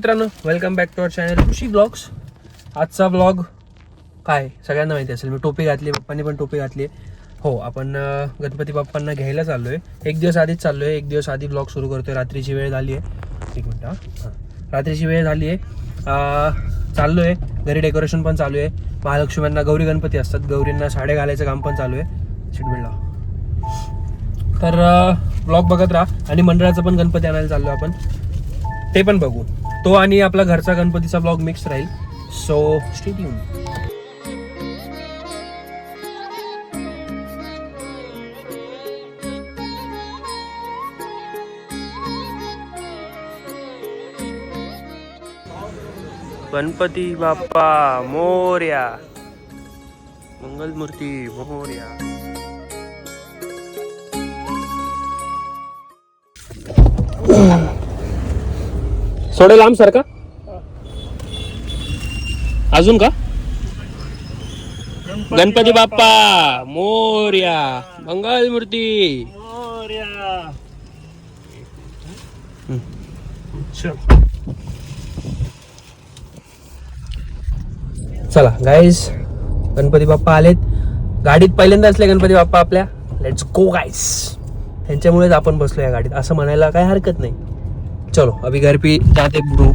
मित्रांनो welcome back to our channel Khushi blogs आजचा blog काय? सगळ्यांना माहिती असेल मी टोपी घातली पप्पांनी पण टोपी घातली हो आपण गणपती बाप्पांना घ्यायला चाललो आहे एक दिवस आधीच चाललो आहे एक दिवस आधी ब्लॉग सुरू करतोय. रात्रीची वेळ झाली आहे. एक मिनटं हां. रात्रीची वेळ झाली आहे. चाललो आहे घरी डेकोरेशन पण चालू आहे. महालक्ष्म्यांना गौरी गणपती असतात. गौरींना साड्या घालायचं काम पण चालू आहे. सीटबेल्ट तर ब्लॉग बघत राहा. आणि मंडळाचं पण गणपती आणायला चाललो आपण. ते पण बघू. तो आणि आपला घरचा गणपतीचा ब्लॉग मिक्स राहील. सो स्टेट येऊन गणपती बाप्पा मोर्या. मंगलमूर्ती मोर्या. सोडे लांब सारखा अजून का? गणपती बाप्पा मोर्या मंगल मूर्ती. चला. गाईज गणपती बाप्पा आलेत. गाडीत पहिल्यांदा असले गणपती बाप्पा आपल्या. लेट्स गो गाईस त्यांच्यामुळेच आपण बसलो या गाडीत. असं म्हणायला काय हरकत नाही. चलो अभी घर पे जाते ब्रो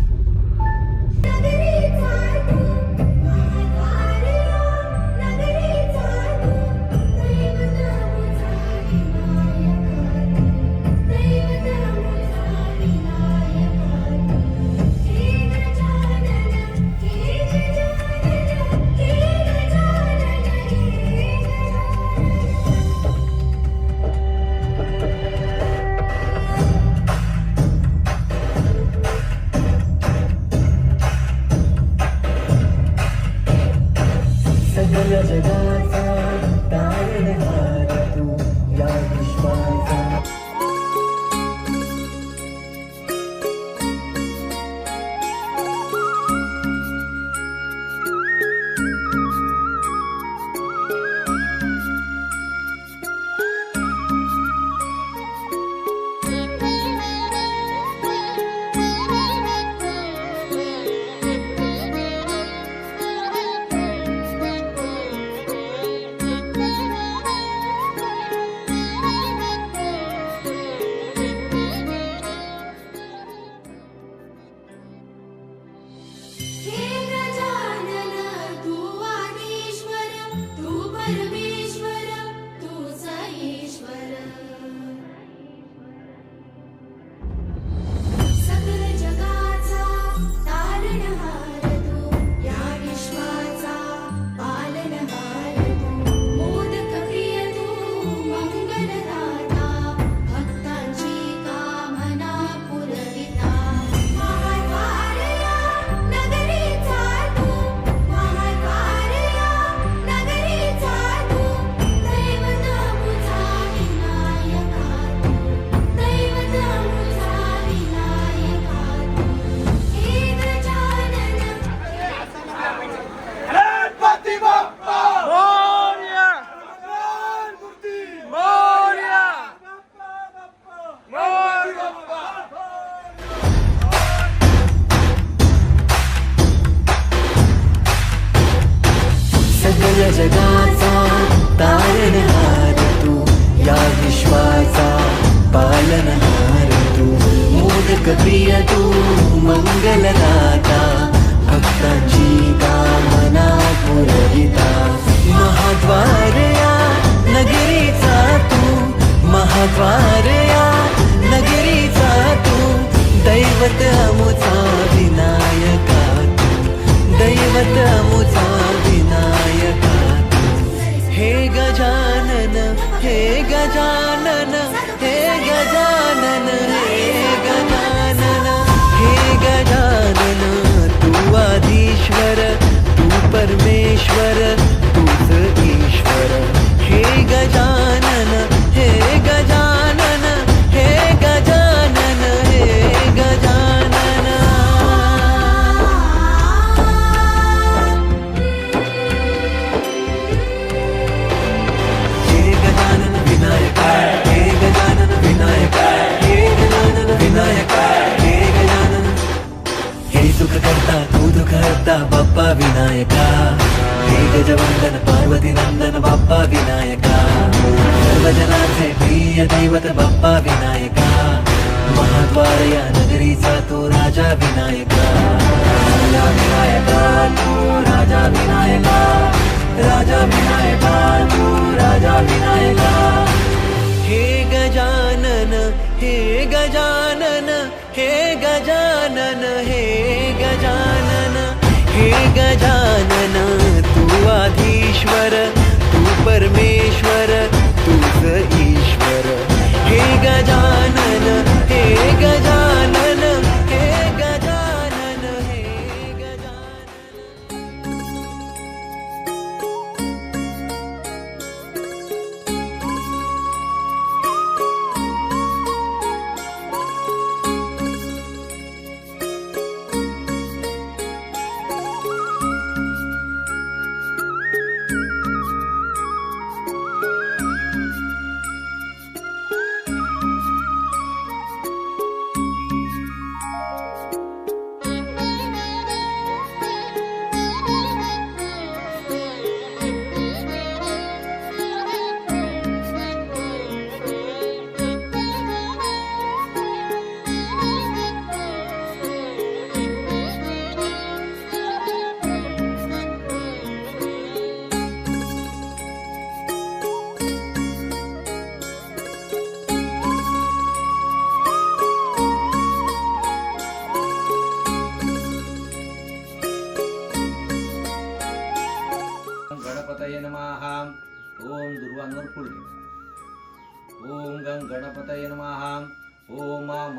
मोदक तू मंगलदाता भक्तांची कामना पुरविता. महाद्वार या नगरीचा तू महाद्वार या नगरीचा तू दैवत अमुचा विनायका तू दैवत अमुचा विनायका तू. हे गजानन हे गजानन आधीश्वर तू परमेश्वर। नंदन बाप्पा विनायका। सर्वजना से प्रिय दैवत बाप्पा विनायका। महाद्वार नगरी सा तो राजा विनायका। राजा विनायका तू राजा विनायका। राजा विनायका तू राजा विनायका। हे गजानन हे गजानन हे गजानन, हे गजानन, हे गजानन। तू तू परमेश्वर तूच ईश्वर. हे गजानन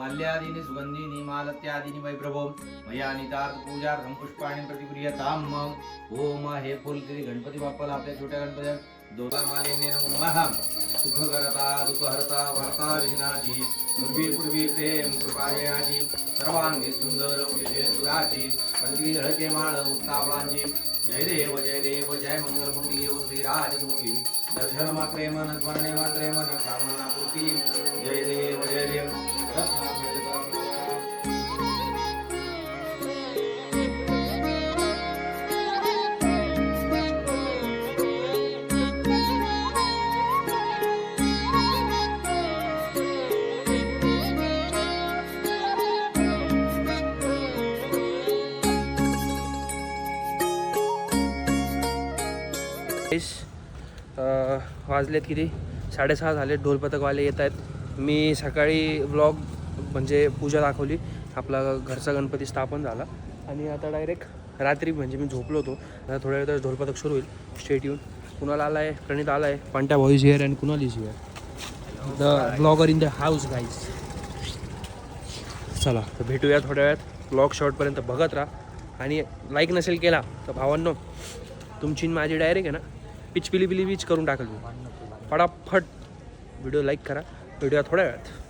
माल्यादीनि सुगंधीनि मालत्यादीनि वैप्रभो मया नितार्थ पूजार्थं पुष्पाणि प्रतिगृह्यताम्। ओम हे फुल श्री गणपती बाप्पाला आपल्या छोट्या गणपती दोघा मालिन्य नमः। सुखकरता दुःखहरता दुःख हरता भरता विघ्नाची। पूर्वी पूर्वी प्रेम कृपाययाची सर्वांगी सुंदर उठे सुराची हळके माळ मुक्ताफळांची जय देव जय देव जय मंगलमूर्ती येऊ श्रीराजमूर्ती। दर्शन मात्रे मन स्मरणे मात्रे मन कामना पूर्ती जय देव जय देव। वाजलेत किती? साडेसहा झाले. ढोलपथकवाले येत आहेत. मी सकाळी व्लॉग म्हणजे पूजा दाखवली. आपला घरचा गणपती स्थापन झाला. आणि आता डायरेक्ट रात्री म्हणजे मी झोपलो होतो. आता थोड्या वेळ ढोलपथक सुरू होईल. स्टेट येऊन कुणाला आला आहे प्रणित आला आहे Pantya voice here and Kunal is here the blogger in the house guys चला तर भेटूया थोड्या वेळात. ब्लॉग शॉर्टपर्यंत बघत राहा. आणि लाईक नसेल केला तर भावांनो तुमची माझी डायरेक्ट आहे ना? पिच पिली पिली करून टाकल. मी फटाफट व्हिडिओ लाईक करा. व्हिडिओ थोड्या वेळात.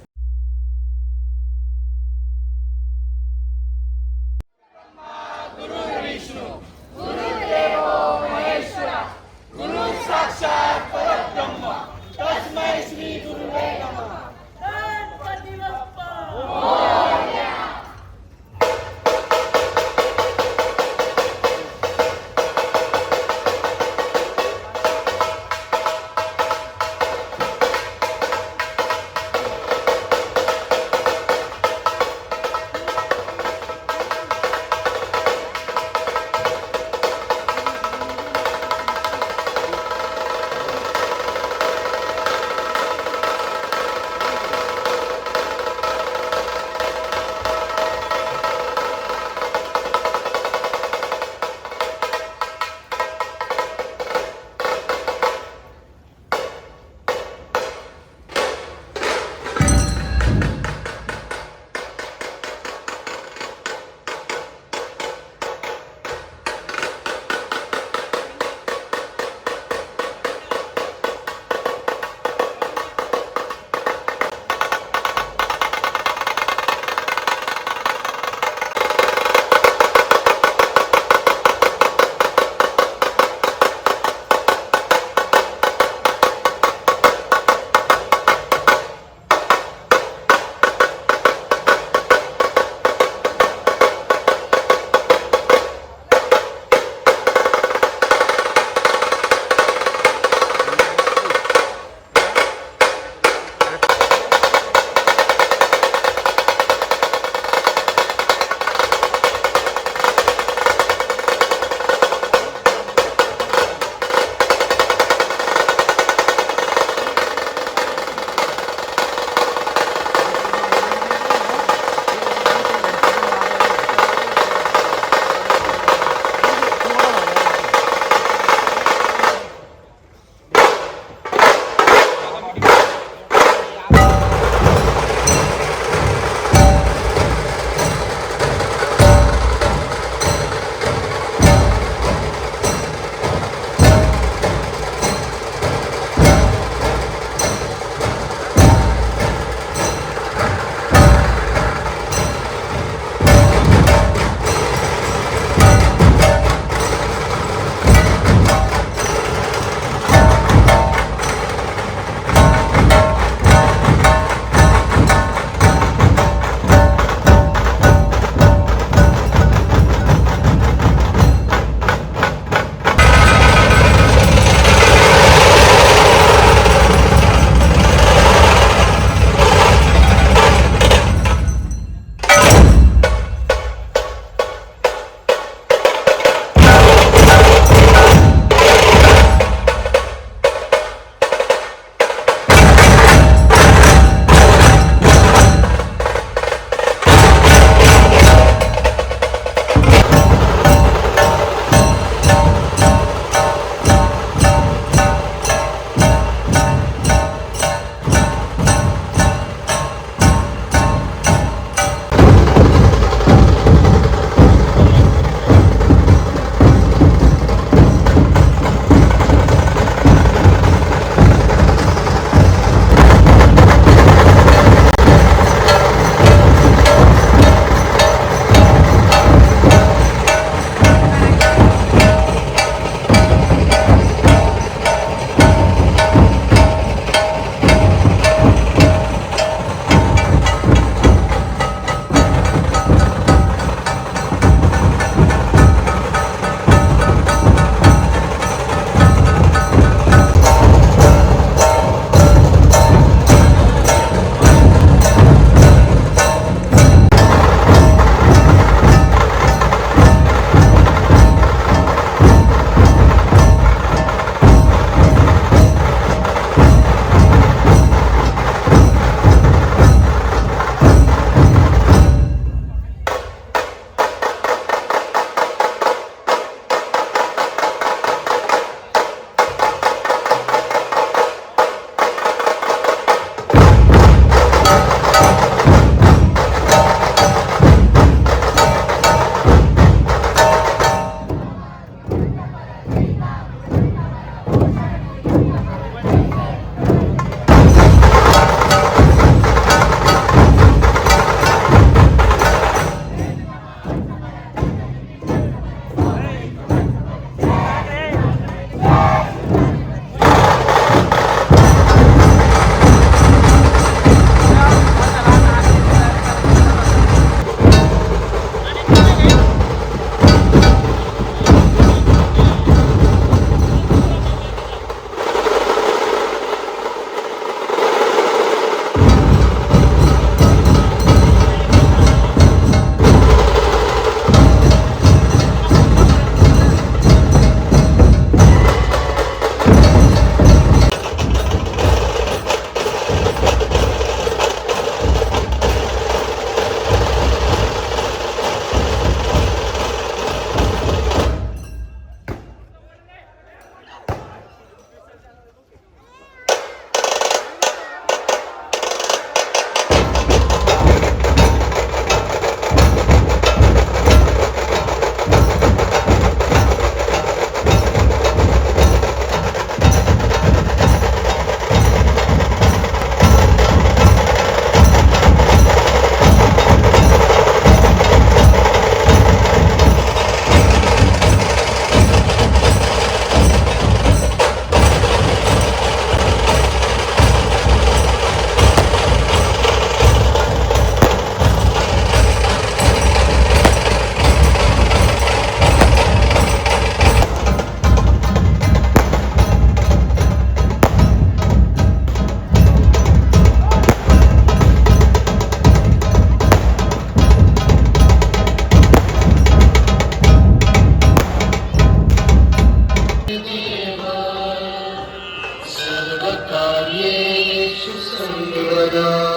Sri Raja.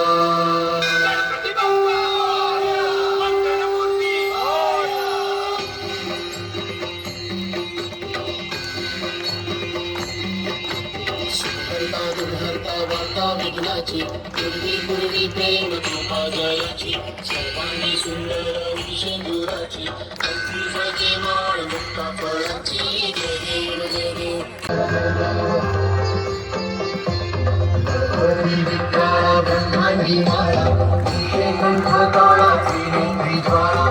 శ్రీకంఠ కాళ శ్రీలింగి ద్వారా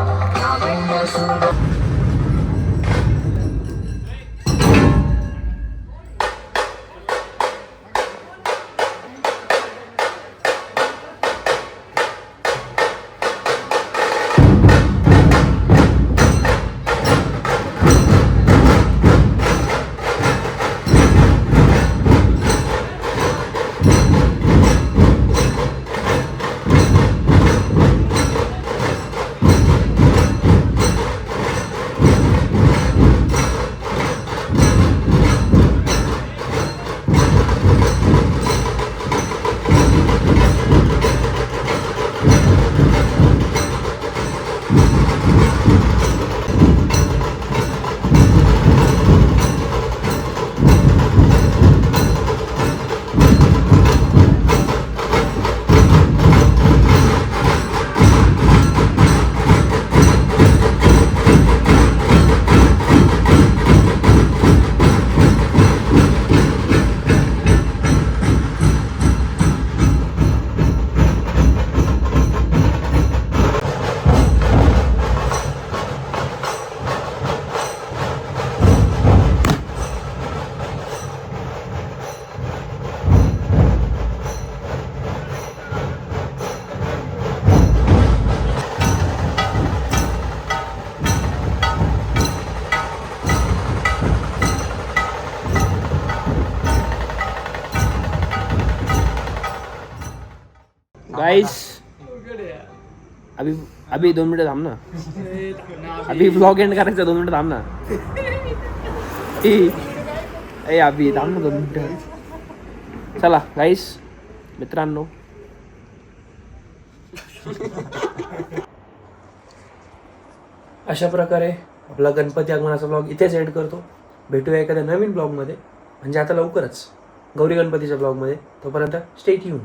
अभि दोन मिनिटं थांब ना. अभि ब्लॉग एंड करायचं दोन मिनिटं थांब ना. ए ए अभि थांब ना दोन मिनिटं. चला गाईस मित्रांनो. अशा प्रकारे आपला गणपती आगमनाचा ब्लॉग इथेच एंड करतो. भेटूया एखाद्या नवीन ब्लॉगमध्ये म्हणजे आता लवकरच गौरी गणपतीच्या ब्लॉगमध्ये तोपर्यंत स्टेट येऊन